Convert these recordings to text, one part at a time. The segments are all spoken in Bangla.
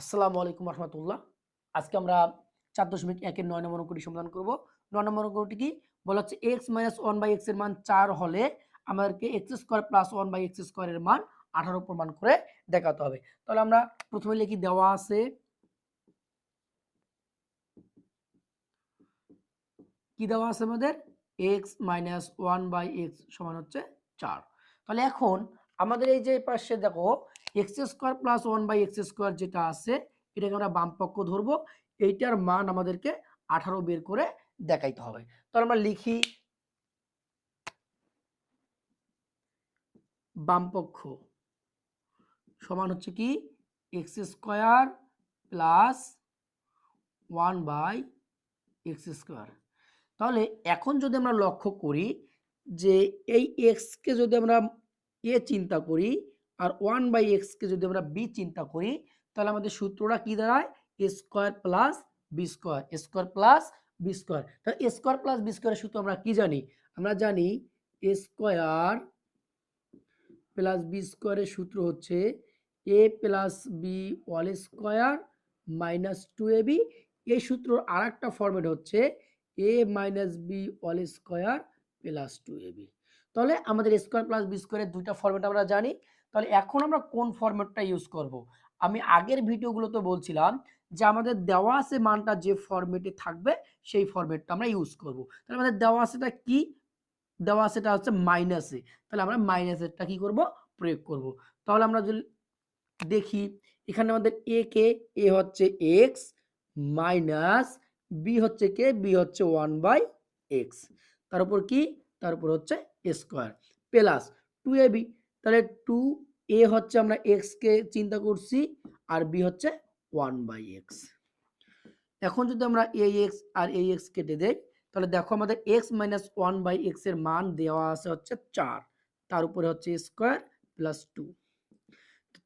আসসালামু আলাইকুম রহমতুল্লাহ। আজকে আমরা চার দশমিক একের নয় নম্বর অঙ্কটি সমাধান করব। নয় নম্বর অঙ্কটি কি? বলা হচ্ছে এক্স মাইনাস ওয়ান বাই এক্সের মান চার হলে আমাদেরকে X square plus one by X স্কোয়ারের মান আঠারো প্রমাণ করে দেখাতে হবে। তাহলে আমরা প্রথমে লিখি দেওয়া আছে কি দেওয়া আছে আমাদের? X minus one by X সমান হচ্ছে চার। তাহলে এখন আমাদের এই যে পাশে দেখো X square plus one by X square যেটা আছে, এটাকে আমরা বাম পক্ষ ধরবো। এইটার মান আমাদেরকে আঠারো বের করে দেখাইতে হবে। তাহলে আমরা লিখি বাম পক্ষ সমান হচ্ছে কি? X square plus one by X square. তাহলে এখন যদি আমরা লক্ষ্য করি যে এই এক্সকে যদি আমরা এ চিন্তা করি আর ওয়ান বাই এক্সকে যদি আমরা বি চিন্তা করি, তাহলে আমাদের সূত্রটা কি দাঁড়ায়? A square plus B square square plus B square তাহলে এ স্কোয়ার প্লাস বি স্কোয়ারের সূত্র আমরা কি জানি? আমরা জানি এ স্কোয়ার প্লাস বি স্কোয়ারের সূত্র হচ্ছে A plus B all square minus two A B এই সূত্র আর একটা ফর্মেট হচ্ছে A minus B all square plus two A B তাহলে আমাদের স্কোয়ার প্লাস বি স্কোয়ারের দুইটা ফর্মেট আমরা জানি তাহলে এখন আমরা কোন ফর্মেটটা ইউজ করব। আমি আগের ভিডিওগুলোতে বলছিলাম যে আমাদের দেওয়া আছে মানটা যে ফর্মেটে থাকবে, সেই ফর্মেটটা আমরা ইউজ করব। তাহলে আমাদের দেওয়া আছেটা কি দেওয়া আছেটা হচ্ছে মাইনাসে তাহলে আমরা মাইনাসেরটা কি করব প্রয়োগ করব। তাহলে আমরা যদি দেখি, এখানে আমাদের এ কে এ হচ্ছে এক্স মাইনাস বি হচ্ছে কে বি হচ্ছে ওয়ান বাই এক্স তার উপর কি তার উপর হচ্ছে square plus two A B তাহলে টু এ হচ্ছে আমরা এক্সকে চিন্তা করছি আর বি হচ্ছে ওয়ান বাই এক্স এখন যদি আমরা এ এক্স আর এ এক্স কেটে দেই, তাহলে দেখো আমাদের এক্স মাইনাস ওয়ান বাই এক্সের মান দেওয়া আছে হচ্ছে চার, তার উপরে হচ্ছে স্কোয়ার প্লাস টু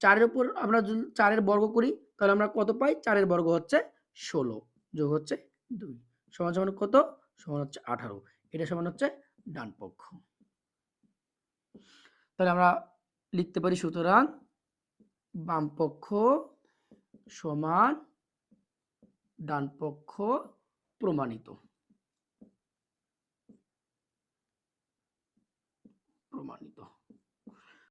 চারের উপর আমরা যদি চারের বর্গ করি, তাহলে আমরা কত পাই? চারের বর্গ হচ্ছে ষোলো, যোগ হচ্ছে দুই, সমান সমান কত? সমান হচ্ছে আঠারো, এটা সমান হচ্ছে ডান পক্ষ তাহলে আমরা লিখতে পারি সুতরাং বাম পক্ষ সমান ডান পক্ষ প্রমাণিত।